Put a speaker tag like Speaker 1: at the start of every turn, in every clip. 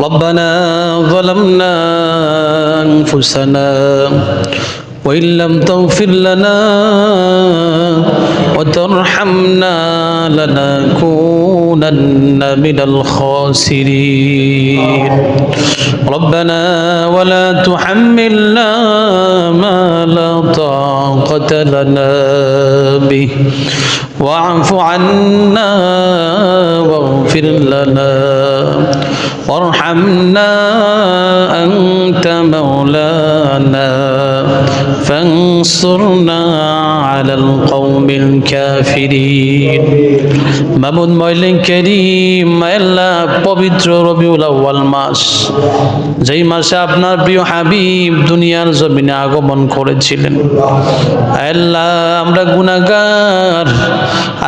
Speaker 1: ربنا ظلمنا أنفسنا وإن لم تغفر لنا وترحمنا لنكونن من الخاسرين. ربنا ولا تحملنا ما لا طاقة لنا به. واعف عنا واغفر لنا وارحمنا أنت مولانا فانصرنا على القوم الكافرين মামুন ময়লিন করিম আল্লাহ পবিত্র রবিউল আউয়াল মাস যেই মাসে আপনার প্রিয় হাবিব দুনিয়ার জমিনে আগমন করেছিলেন আল্লাহ আমরা গুনাহগার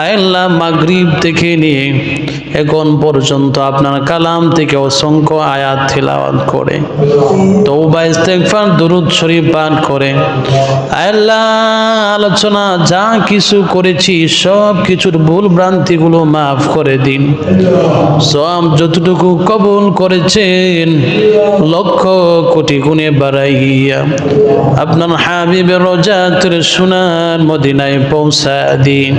Speaker 1: আল্লাহ মাগরিব থেকে নিয়ে এখন পর্যন্ত আপনার কালাম থেকে অসংখ্য আয়াত তেলাওয়াত করে। তৌবা ইস্তেগফার, দুরুদ শরীফ পাঠ করে। আল্লাহ, আলোচনা যা কিছু করেছি, সব কিছুর ভুল ভ্রান্তিগুলো মাফ করে দিন। সব যতটুকু কবুল করেছেন, লক্ষ কোটি গুণে বাড়াইয়া আপনার হাবিবের রোজাতের সোনার মদিনায় পৌঁছা দিন।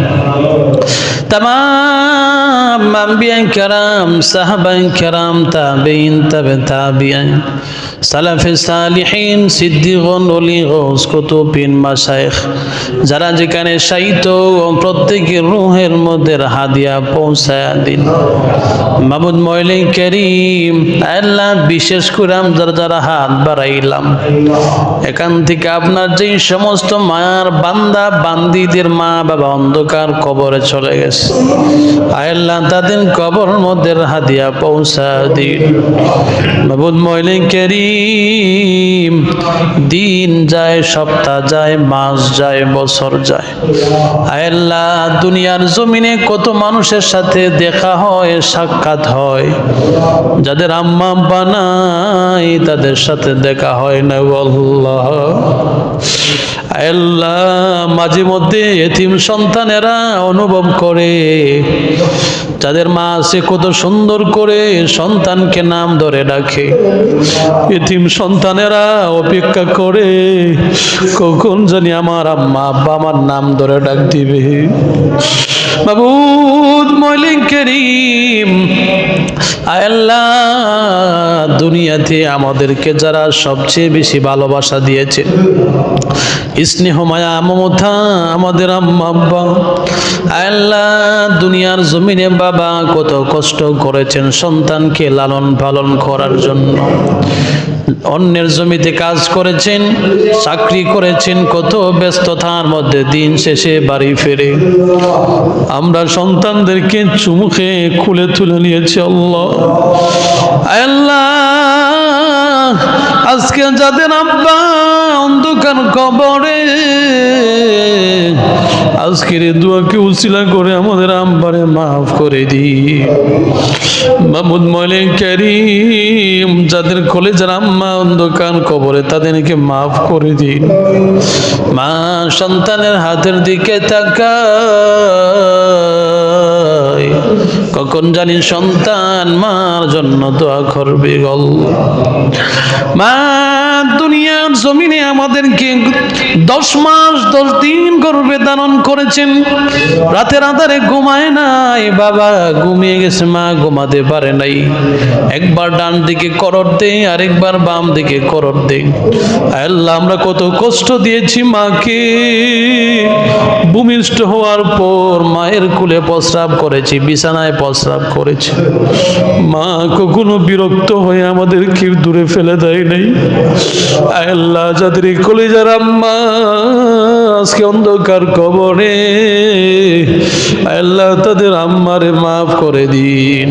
Speaker 1: তাম আম্বিয়ান কেরাম সাহাবান কেরাম তাবিন তবে তাবিয়ান সালাফে সালিহিন সিদ্দিগন অলি গোস কুতুবিন, মাশাইখ। যারা যেখানে সাহিত্য প্রত্যেকের রুহের মধ্যে হাদিয়া পৌঁছায় দিন। মাহমুদ ময়লি করিম, আল্লাহ বিশেষ করে আমরা যারা হাত বাড়াইলাম। এখান থেকে আপনার যে সমস্ত মায়ার বান্দা, বান্দিদের মা বাবা অন্ধকার কবরে চলে গেছে। আল্লাহ তাদের কবর মধ্যে হাদিয়া পৌঁছা দিন মাহমুদ ময়লি করিম, দিন যায়, সপ্তাহ যায়, মাস যায়, বছর যায়। আল্লাহ, দুনিয়ার জমিনে কত মানুষের সাথে দেখা হয়, সাক্ষাৎ হয়। যাদের আম্মা বানাই তাদের সাথে দেখা হয় না আল্লাহ আল্লাহ, মাঝে মধ্যে এতিম সন্তানেরা অনুভব করে, যাদের মা আছে কত সুন্দর করে সন্তানকে নাম ধরে ডাকে। এতিম সন্তানেরা অপেক্ষা করে, কখন জানি আমার আম্মা আব্বা আমার নাম ধরে ডাক দিবে। মাবুদ মলিক করিম আল্লাহ, দুনিয়াতে আমাদেরকে যারা সবচেয়ে বেশি ভালোবাসা দিয়েছে। স্নেহ, মায়া, মমতা আমাদের আম্মা আল্লাহ, দুনিয়ার জমিনে বাবা কত কষ্ট করেছেন সন্তানকে লালন পালন করার জন্য। অন্যের জমিতে কাজ করেছেন, চাকরি করেছেন, কত ব্যস্ততার মধ্যে দিন শেষে বাড়ি ফেরে। আমরা সন্তানদেরকে চুমুখে খুলে তুলে নিয়েছি আল্লাহ আজকে যাদের আব্বা অন্ধকার কবরে আজকের দোয়াকে উসিলা করে আমাদের আম্বারে মাফ করে দি। মাহমুদ মলিক করিম, যাদের কলেজের আম্মা অন্ধকার কবরে, তাদেরকে মাফ করে দিন মা সন্তানের হাতের দিকে তাকায়। কখন জানি সন্তান মার জন্য দোয়া করবে গল। মা জমিনে আমাদেরকে দশ মাস, দশ দিন করবে দানন করেছেন। রাতের আধারে ঘুমায় নাই। বাবা ঘুমিয়ে গেছে, মা ঘুমাতে পারে নাই। একবার ডান দিকে করর দে, আরেকবার বাম দিকে করর দে। আল্লাহ, আমরা কত কষ্ট দিয়েছি মাকে। ভূমিষ্ঠ হওয়ার পর মায়ের কুলে প্রস্রাব করেছি, বিছানায় প্রস্রাব করেছি। মা কখনো বিরক্ত হয়ে আমাদেরকে দূরে ফেলে দেয় নাই। আল্লাহ যাদের কলিজার কলেজার আম্মা আজকে অন্ধকার কবরে। আল্লাহ তাদের আম্মারে মাফ করে দিন।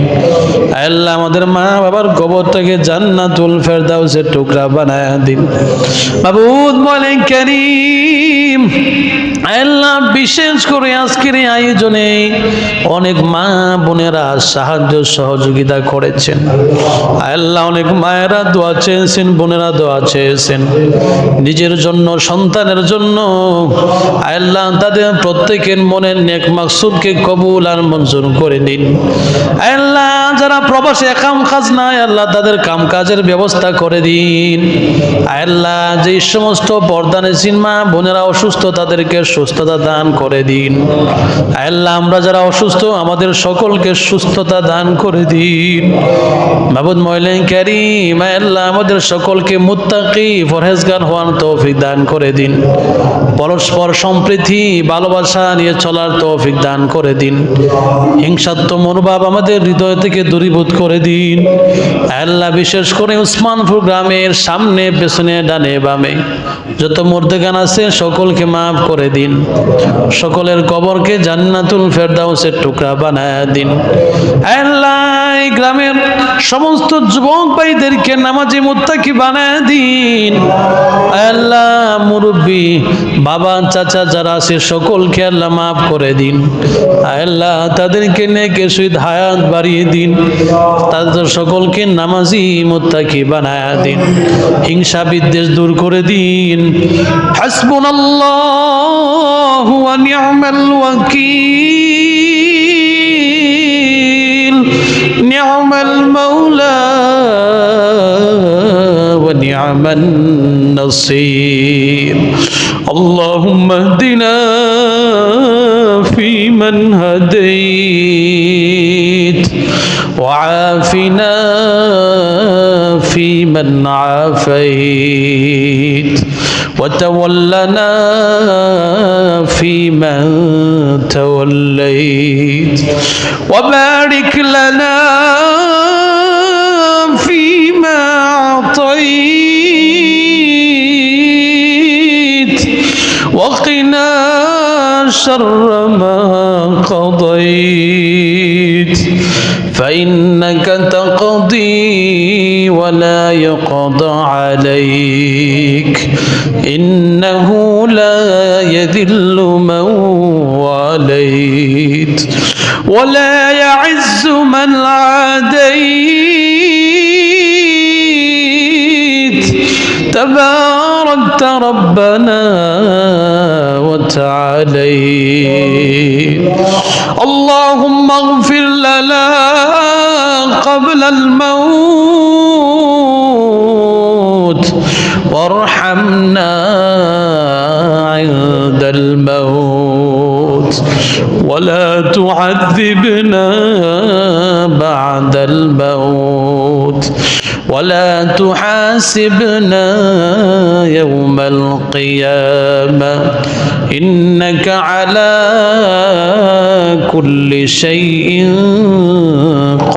Speaker 1: আল্লাহ আমাদের মা বাবার কবরটাকে জান্নাতুল ফেরদাউসের টুকরা বানায় দিন। বাবুদ বলে করিম, আল্লাহ বিশেষ করে আজকের এই আয়োজনে অনেক মা বোনেরা সাহায্য সহযোগিতা করেছেন। আল্লাহ অনেক মায়েরা দোয়া চেয়েছেন, বোনেরা দোয়া চেয়েছেন। নিজের জন্য, সন্তানের জন্য আল্লাহ তাদের প্রত্যেকের মনের নেক মাকসুদকে কবুল আর মঞ্জুর করে দিন। আল্লাহ যারা প্রবাসে কাম কাজ নাই, আল্লাহ তাদের কাম কাজের ব্যবস্থা করে দিন। আল্লাহ যে সমস্ত পর্দানে সিনেমা বোনেরা অসুস্থ, তাদেরকে সুস্থতা দান করে দিন। আল্লাহ আমরা যারা অসুস্থ, আমাদের সকলকে সুস্থতা দান করে দিন। মাবুদ ময়লেন ক্যারিম আল্লাহ আমাদের সকলকে মুত্তাকি ফরহেজগার হওয়ার তৌফিক দান করে দিন। পরস্পর সম্প্রীতি, ভালোবাসা নিয়ে চলার তৌফিক দান করে দিন। হিংসাত্ম মনোভাব আমাদের হৃদয় থেকে দূরীভূত করে দিন। আল্লাহ বিশেষ করে উসমানপুর গ্রামের সামনে, পেছনে, ডানে, বামে। যত মর্দেগান আছে, সকলকে মাফ করে দিন। সকলের কবরকে জান্নাতুল ফেরদাউসের টুকরা বানায় দিন। আল্লাহ গ্রামের সমস্ত যুবক ভাইদেরকে নামাজি মুত্তাকি বানায় দিন। আল্লাহ মুরব্বী, বাবা, চাচা যারা আছে, সকলকে আল্লাহ মাফ করে দিন। আল্লাহ তাদেরকে নেকে সুইদ হায়াত বাড়িয়ে দিন। তাদের সকলকে নামাজি মুত্তাকি বানায় দিন। হিংসা বিদ্বেষ দূর করে দিন। হাসবুনাল্লাহু ওয়া নি'মাল ওয়াকিল। نعم المولى ونعم النصير. اللهم اهدنا فيمن هديت وعافنا فيمن عافيت. وتولنا فيمن توليت. وبارك لنا فيما أعطيت. وقنا شر ما قضيت. فإنك تقضي ولا يقضى عليك. إنه لا يذل من واليت. ولا يعز من عاديت. تباركت ربنا وتعاليت. اللهم اغفر قبل الموت وارحمنا عند الموت ولا تعذبنا بعد الموت ولا تحاسبنا يوم القيامة إنك على كل شيء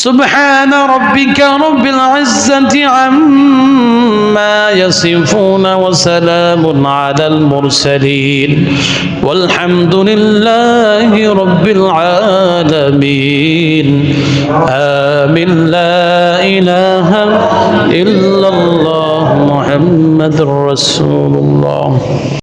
Speaker 1: سبحان ربك رب العزة عما يصفون وسلام على المرسلين والحمد لله رب العالمين. آمين. لا إله إلا الله محمد رسول الله.